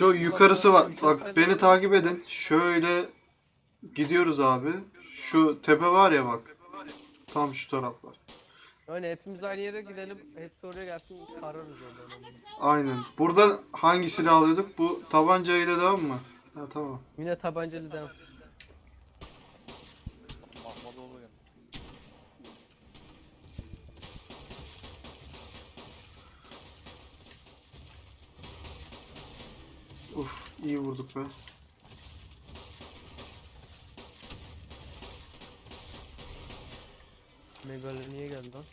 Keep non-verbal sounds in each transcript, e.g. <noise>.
Şu yukarısı var. Bak beni takip edin. Şöyle gidiyoruz abi. Şu tepe var ya bak. Tam şu taraflar. Öyle hepimiz aynı yere gidelim. Hepsi oraya gelsin kararız oradan. Aynen. Burada hangi silah alıyorduk? Bu tabancayla devam mı? Ha tamam. Yine tabancalı devam. İyi vurduk be. Megalo niye geldi lan?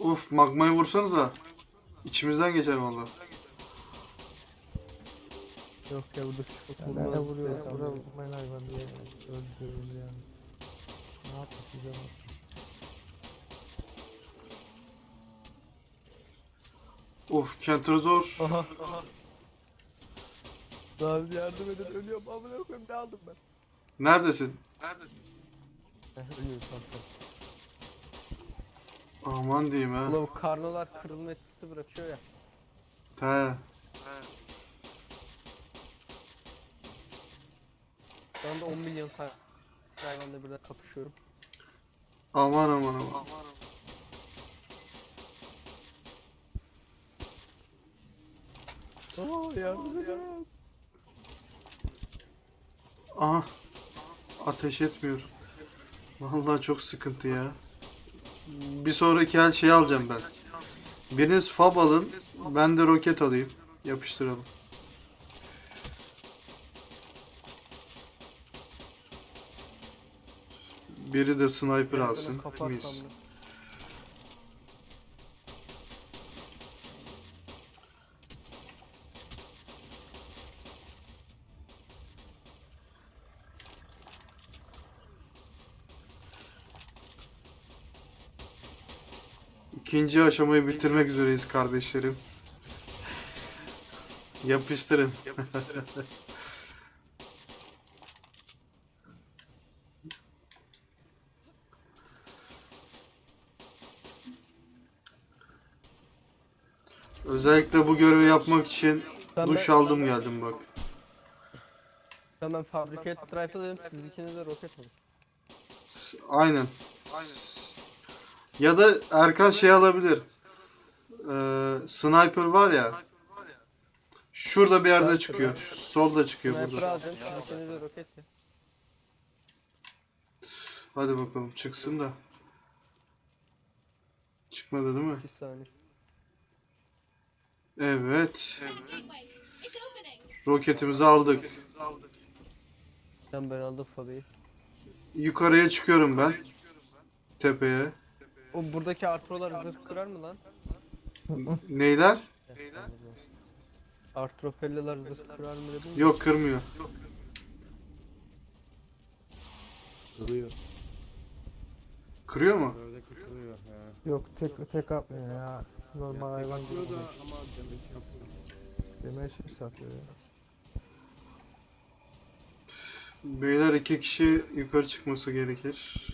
Uf magmayı vursanıza. İçimizden geçer vallahi. Yok ya bu da çok Nerede vurmaz. vuruyor? Yok, Bura vurmaz. vurmayın hayvan diye öldürürüz yani. Ne yaptık bize bak. Uf Kentrazor. Aha. Daha bir yardım edin ölüyorum amına koyayım ne aldım ben? Neredesin? Heh ölüyorum tamam. Aman diyeyim ha. Ulan bu karnolar kırılma etkisi bırakıyor ya. Te. Şu anda 10 milyon tane hayvanla birden kapışıyorum. Aman aman aman. Oo yardım edin. Aha. Ateş etmiyor. Vallahi çok sıkıntı ya. Bir sonraki her şeyi alacağım ben. Biriniz fab alın. Ben de roket alayım. Yapıştıralım. Biri de sniper alsın. Kapatsam Mis. İkinci aşamayı bitirmek üzereyiz kardeşlerim. <laughs> Yapıştırın. Özellikle bu görevi yapmak için Ben duş ben- aldım geldim bak. Hemen fabricate rifle dedim siz ikiniz de roket alın. S- Aynen. Ya da Erkan şey alabilir. Ee, sniper var ya. Şurada bir yerde çıkıyor. Solda çıkıyor Sniper burada. alacağım siz ikiniz de roket ya. Hadi bakalım çıksın da. Çıkmadı değil mi? 2 saniye. Evet. Roketimizi aldık. Sen ben aldım fabeyi. Yukarıya çıkıyorum ben. Tepeye. O buradaki artrolar zırh kırar mı lan? Neyler? Artrofellalar zırh kırar mı dedim. Yok kırmıyor. Duruyor. Kırıyor mu? He. Yok tek tek atmıyor ya. Normal hayvan gibi. Da ama demek yapıyor. Demeye şey satıyor ya. Beyler iki kişi yukarı çıkması gerekir.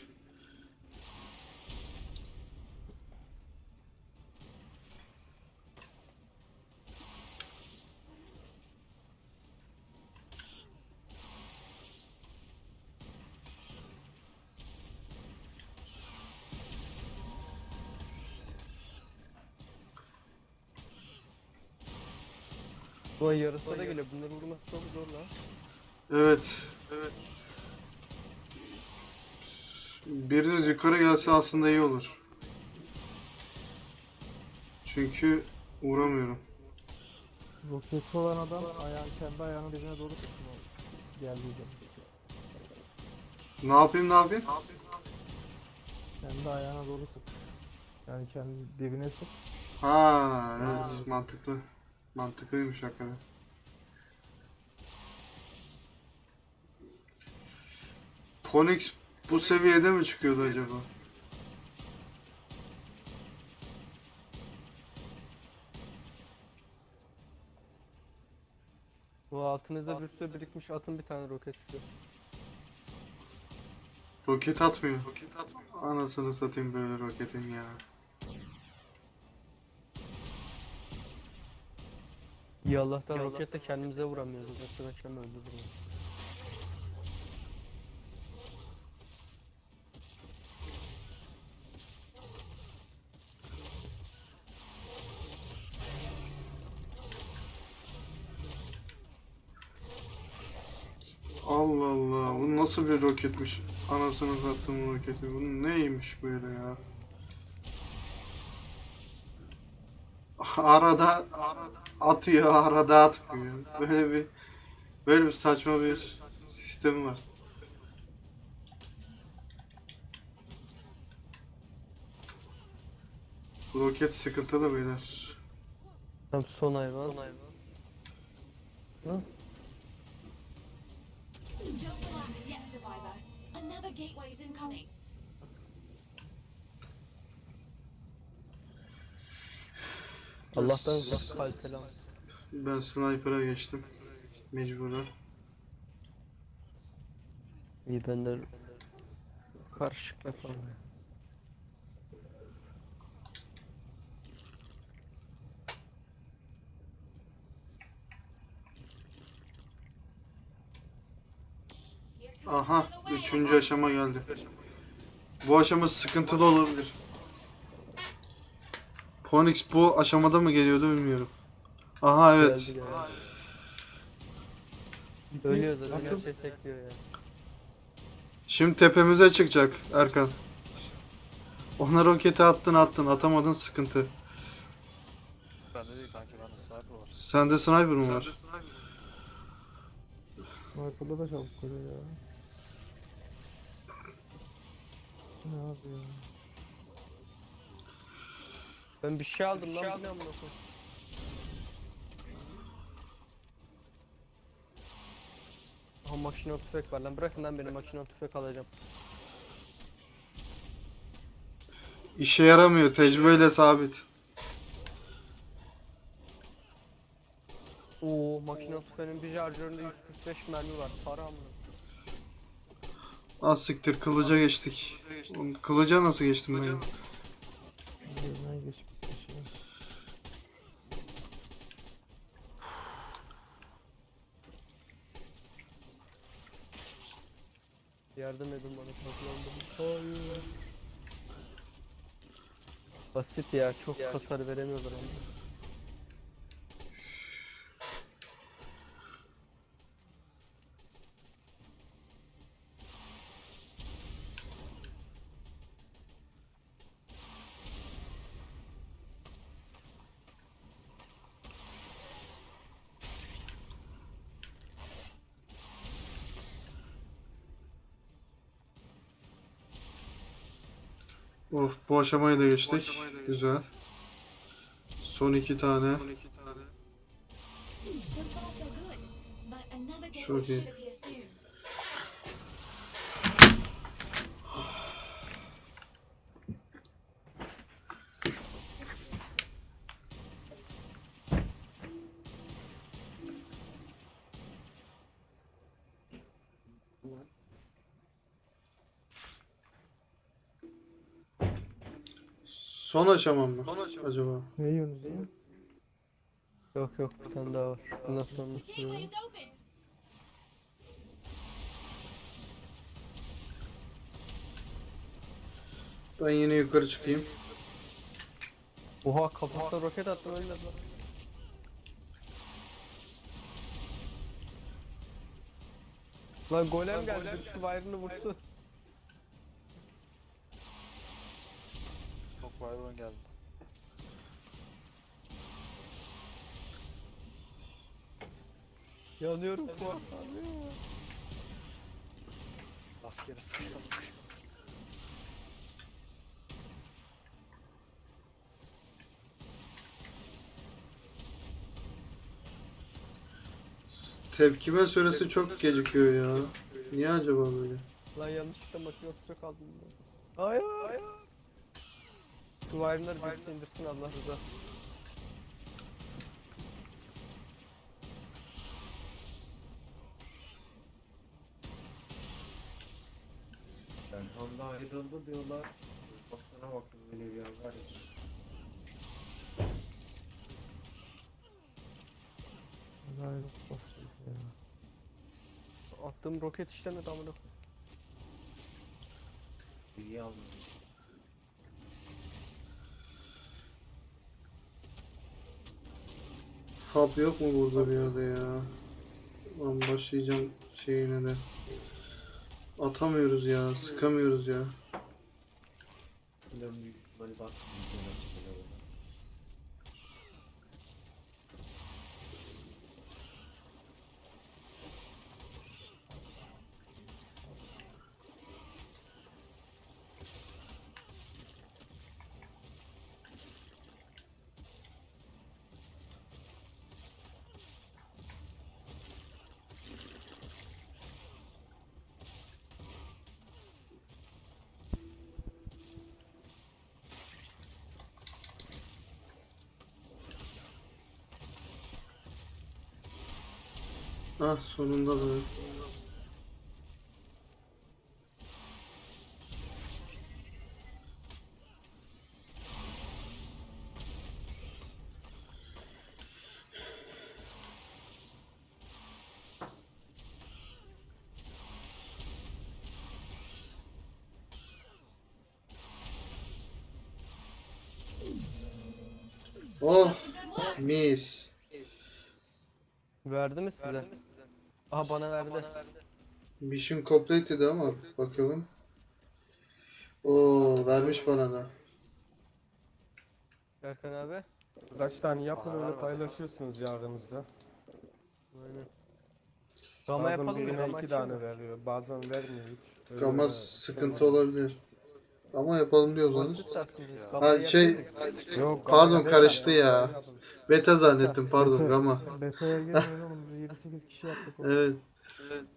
Ulan yarısı da geliyor. Bunları vurması çok zor lan. Evet. Evet. Biriniz yukarı gelse aslında iyi olur. Çünkü uğramıyorum. Roketi olan adam ayağın kendi ayağının dibine doğru tutmuyor. Geldiği zaman. Ne yapayım ne yapayım? Kendi ayağına doğru sık. Yani kendi dibine sık. Ha evet mantıklı. Mantıklıymış hakikaten. Ponix bu seviyede mi çıkıyordu acaba? Bu altınızda bir sürü birikmiş atın bir tane roket şuraya. Roket atmıyor. Anasını satayım böyle roketin ya. İyi Allah'tan roketle kendimize vuramıyoruz. Mesela Şam öldürdüm. Allah Allah. Bu nasıl bir roketmiş? Anasını sattım roketi. Bu neymiş böyle ya? Arada atıyor, arada atmıyor. Böyle bir böyle bir saçma bir sistem var. Bu roket sıkıntılı beyler. Tam son hayvan. Hı? Don't relax yet, survivor. Another gateway's incoming. Allah'tan kaliteli ama. Ben sniper'a geçtim. Mecburen. İyi ben de karışık yapalım. Aha, üçüncü aşama geldi. Bu aşama sıkıntılı olabilir. Ponix bu aşamada mı geliyordu bilmiyorum. Aha evet. Geldi geldi. Ölüyor zaten her Nasıl? şey tekliyor ya. Şimdi tepemize çıkacak Erkan. Ona roketi attın attın atamadın sıkıntı. Bende değil kanki bende sniper var. Sende sniper mı var? Sniper'da da çabuk geliyor ya. Ne yapıyor? Ben bir şey aldım lan bu ne amına koyayım. Aha makine tüfek var lan bırakın lan benim makine tüfek alacağım. İşe yaramıyor tecrübeyle sabit. Oo makine tüfeğinin bir şarjöründe 145 mermi var. Para amına. Az siktir kılıca geçtik. Kılıca nasıl geçtim ben? Üzerinden geçip geçiyor. Yardım edin bana toplandım. Hayır. Basit ya çok hasar veremiyorlar ama. Of bu aşamayı da geçtik. Güzel. Son iki tane. So far, so good. But another gateway Çok iyi. Should appear soon. Son aşamam mı? Acaba? Ne yiyorsunuz ya? Yok yok bir tane daha var. Bundan sonra. Ben yine yukarı çıkayım. Oha kafasına roket attım öyle lan. Lan golem geldi şu wire'ını vursun. Wyvern geldi. Yanıyorum Fuat abi. Rastgele sıkıyor. Tepkime süresi çok gecikiyor ya. Niye acaba böyle? Lan yanlışlıkla makine tüfek aldım. Hayır. Hayır. Birisi indirsin Allah rızası. Erhan'da ayrıldı diyorlar. Baksana baktım böyle bir yer var ya. Attığım roket işlemedi amına. İyi anladım. Fab yok mu burada bir yerde ya? Lan başlayacağım şeyine de. Atamıyoruz ya, sıkamıyoruz ya. Bilmiyorum böyle oldu. Ah sonunda be. Oh mis. Verdi mi size? Aha bana verdi. Mission complete dedi ama bakalım. Oo vermiş bana da. Erkan abi. Kaç tane yapın öyle paylaşırsınız yarınızda. Aynen. Gama Bazen yapalım mı? birine Gama iki açayım tane mı? veriyor. Bazen vermiyor hiç. Öyle Gama öyle sıkıntı olabilir. Ama yapalım diyorsanız. Basit aslında biz. Ha Gamayı şey? Yok, Pardon, karıştı ya. beta zannettim pardon Gama. Beta'ya gelmiyor oğlum. 7-8 kişi yaptık. onu. Evet.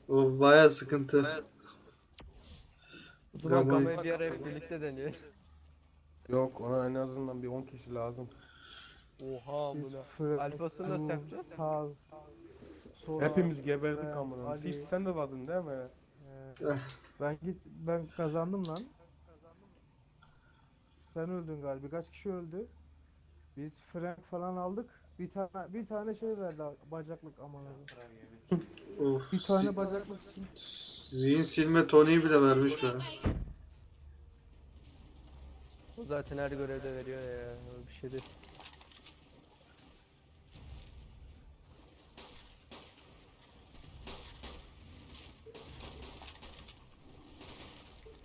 O baya sıkıntı. O zaman Gamayı- gamayı bir ara hep birlikte deniyor. Yok ona en azından bir 10 kişi lazım. Oha? Fırat, Alfasını nasıl yapacağız? Sonra, Hepimiz geberdik Ee, amına. Ali- Hiç sen de vardın değil mi? Eh. ben git ben kazandım lan. Sen öldün galiba. Kaç kişi öldü? Biz Frank falan aldık. Bir tane bir tane şey verdi bacaklık amına. Of. Bir tane si- bacaklık. Zihin silme toniği bile vermiş way. O zaten her görevde veriyor ya. Öyle bir şey değil.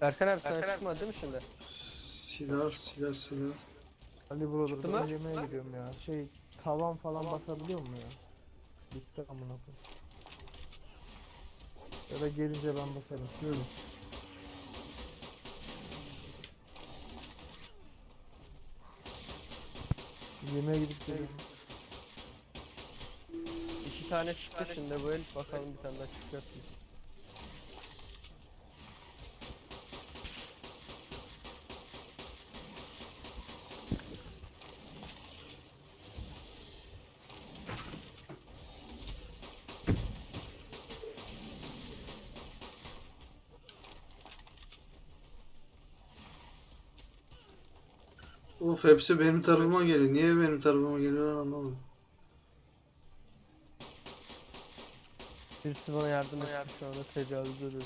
Erkan abi sana çıkmadı değil mi şimdi? Silah, silah, silah. Ali mı? ben yemeğe gidiyorum ya. Şey tavan falan basabiliyor mu ya? Bitti amına. Ya da gelince ben basarım. Yürü. Yemeğe gidip geliyorum. İki tane çıktı şimdi bu el. Bakalım bir tane daha çıkacak mı? Of hepsi benim tarafıma geliyor. Niye benim tarafıma geliyorlar anlamadım. Birisi bana yardım etti şu anda tecavüz dedim.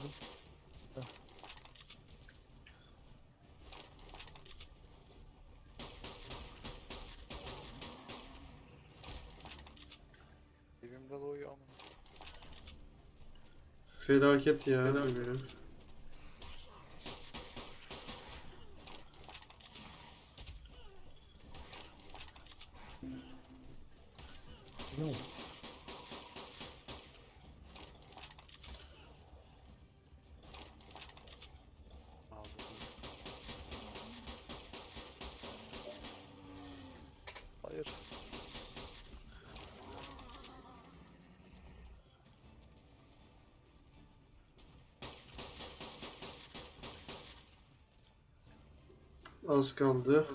Dibimde doğuyor ama. Felaket ya. Böyle. Ağzı Hayır. Az kaldı.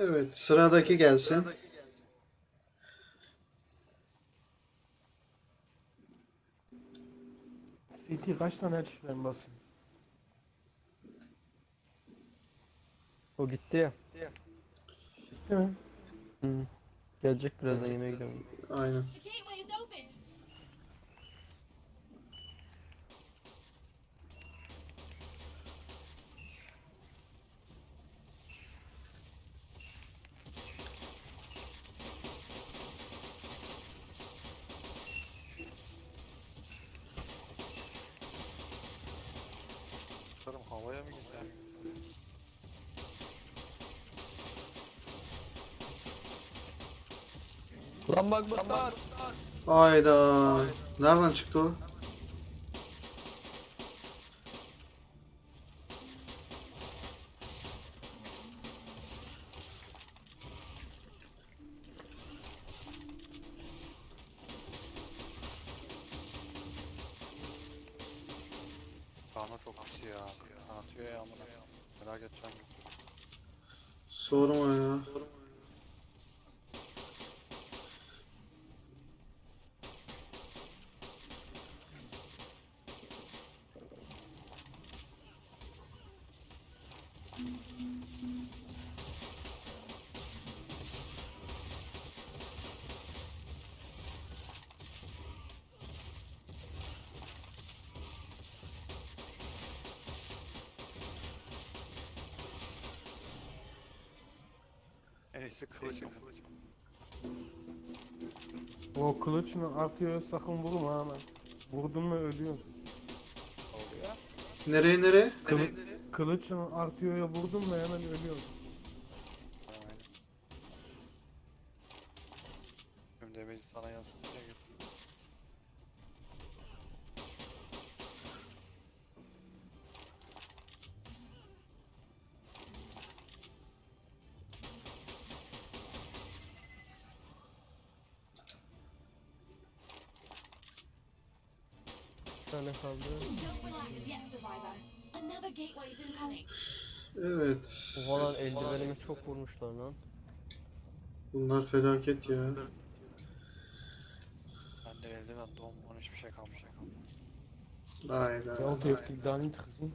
Evet, sıradaki gelsin. CT kaç tane elçi ben basayım? O gitti ya. Değil mi? Hı. Gelecek birazdan yemeğe gidelim. Aynen. The gateway is open. Sanırım havaya mı gitti? Lan bak bak. Hayda. Nereden çıktı o? En iyisi kılıcım. O kılıçla artıyor sakın vurma ha lan. Vurdun mu. Oluyor. Nereye nereye? Kılı kılıçla artıyor vurdun mu hemen ölüyorsun. İs incoming. Evet. Oha lan eldivenime çok vurmuşlar lan. Bunlar felaket ya. Ben de eldiven donman hiçbir şey kalmış. Hayda. Ya oldu yaptık daha ne kızım.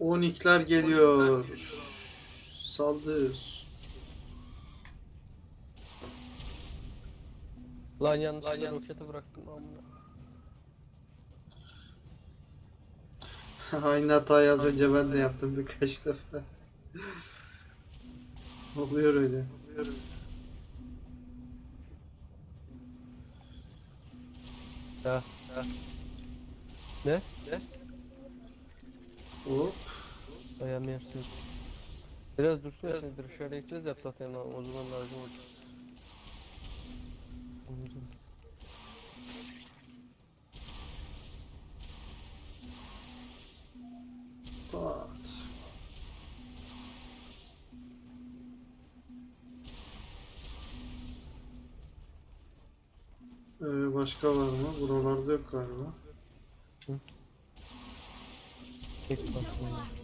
Onikler geliyor. Saldır. Lan yanlışlıkla roketi bıraktım amına. Aynı hatayı az önce ben de yaptım birkaç defa. Oluyor öyle. Ya. ya. Ne? Ne? Hop. Yersiz. Biraz dursun ya seni dışarı ekleriz ya zaten o zaman lazım olacak. Pat. Ee, başka var mı? Buralarda yok galiba. Tek Don't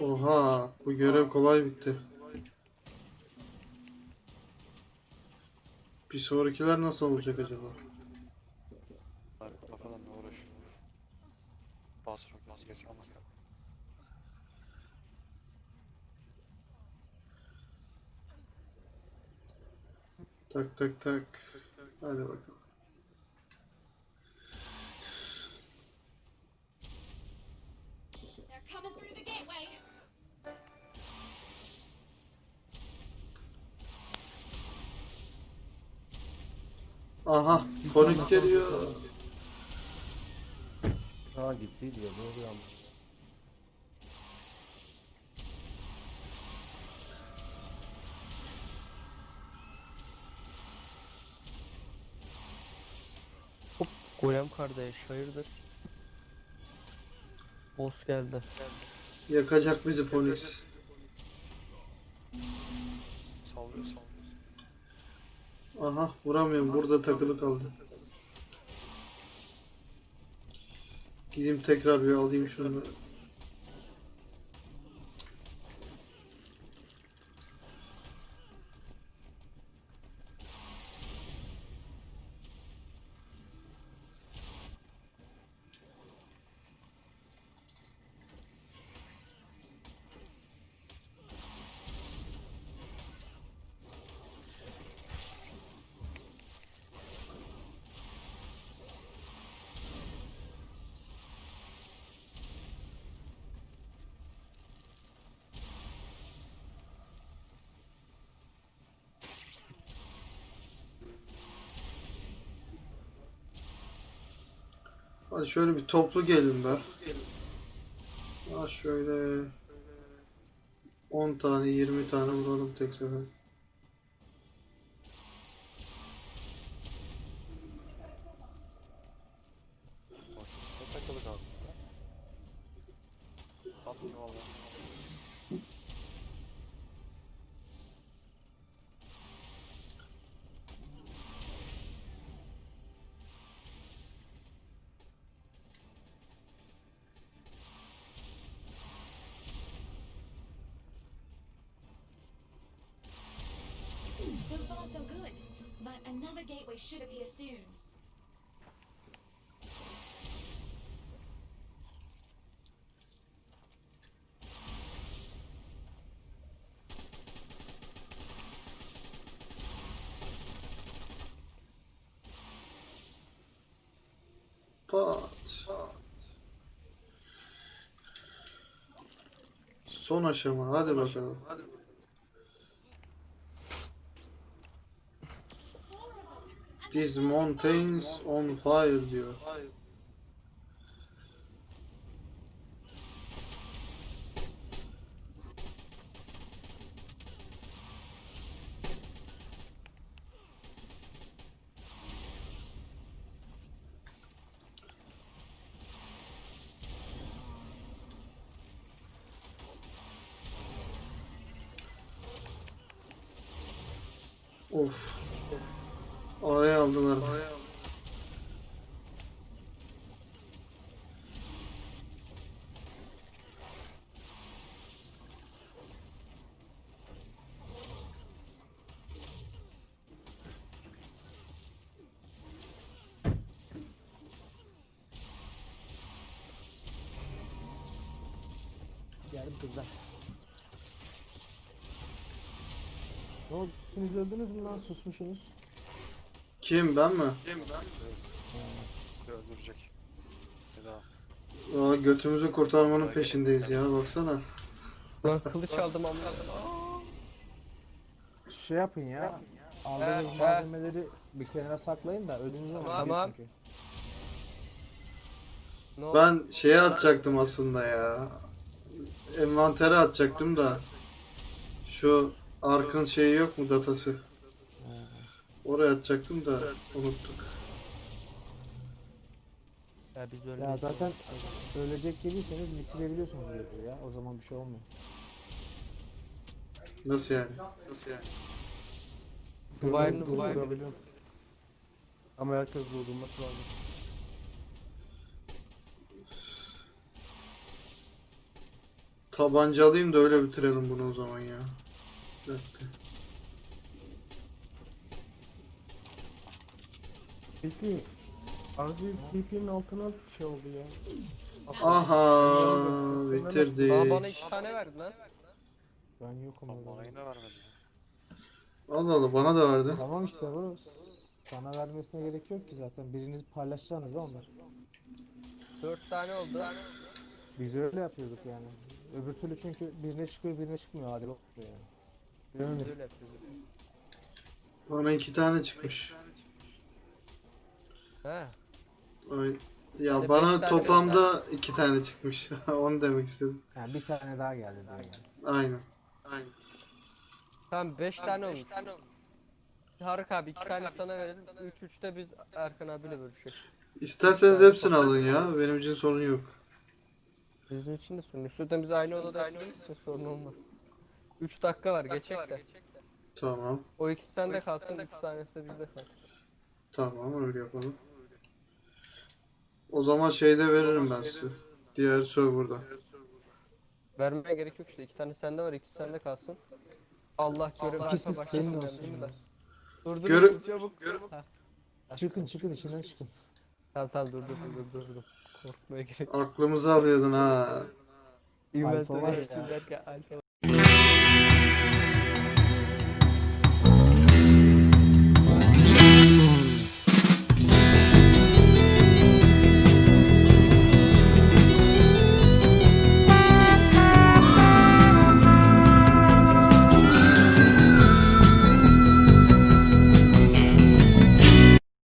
Oha, bu görev kolay bitti. Bir sonrakiler nasıl olacak acaba? Arka falan uğraş. Bas rock bas geç ama. Tak tak tak. Hadi bakalım. Aha, Phoenix geliyor. Ha gittiydi ya ne oluyor ama. Golem kardeş hayırdır? Boss geldi. Yakacak bizi Phoenix. Sallıyor sallıyor. Aha, vuramıyorum. Burada takılı kaldı. Gideyim tekrar bir alayım şunu. Hadi şöyle bir toplu gelin be. Ha şöyle 10 tane 20 tane vuralım tek sefer. Son aşama hadi bakalım. These mountains on fire diyor. Of. Araya aldılar. Geldim kızlar. Ne oldu? Siz öldünüz mü lan susmuşsunuz? Kim ben mi? Bir öldürecek. Bir daha. Aa, götümüzü kurtarmanın peşindeyiz ya baksana. Lan kılıç aldım amma. Şey yapın ya. Aldığınız he. malzemeleri bir kenara saklayın da ödünüz zaman Tamam. çünkü. Ne oldu? Ben şeye atacaktım aslında ya. Envantere atacaktım da. Şu Ark'ın şeyi yok mu datası? Oraya atacaktım da unuttuk. Ya biz öyle Ya zaten ölecek gibiyseniz bitirebiliyorsunuz diyor ya. O zaman bir şey olmuyor. Nasıl yani? Nasıl yani? Duvarını Dur- duvarını. durabiliyorum. Ama herkes durdurması lazım. Tabanca alayım da öyle bitirelim bunu o zaman ya. Bir dakika. Peki Aziz TP'nin altına şey oldu ya. Aha bitirdik. bana iki tane verdin lan. Ben yokum orada. bana yine vermedi. Allah Allah bana da verdi. Tamam işte bu. Sana vermesine gerek yok ki zaten. Biriniz paylaşacaksınız da onlar. 4 tane oldu. Biz öyle yapıyorduk yani. Öbür türlü çünkü birine çıkıyor birine çıkmıyor adil olmuyor yani. Yani. Bana iki tane çıkmış. He. Ay. Ya de bana tane toplamda iki tane çıkmış. <laughs> Onu demek istedim. yani bir tane daha geldi diyor yani. Aynen. Aynen. Tamam 5 tane olmuş. Haruk abi 2 tane sana verelim. 3 3 de biz Erkan abiyle bölüşelim. İsterseniz hepsini alın ya. Benim için sorun yok. Bizim için de sorun. Zaten biz aynı odada aynı için sorun olmaz. 3 dakika var geçecek de. Tamam. O ikisi sende kalsın, 3 tanesi de bizde kalsın. Tamam öyle yapalım. O zaman şeyde veririm ben size. Diğer serverda. Vermeye gerek yok işte. 2 tane sende var, ikisi sende kalsın. Allah alfa senin başlasın ya. Dur dur dur, çabuk. Ha. Çıkın çıkın içinden çıkın. Tamam tamam dur dur dur dur dur. Korkmaya gerek yok. Aklımızı alıyordun ha. İnventöre var ya. geçtim derken alfa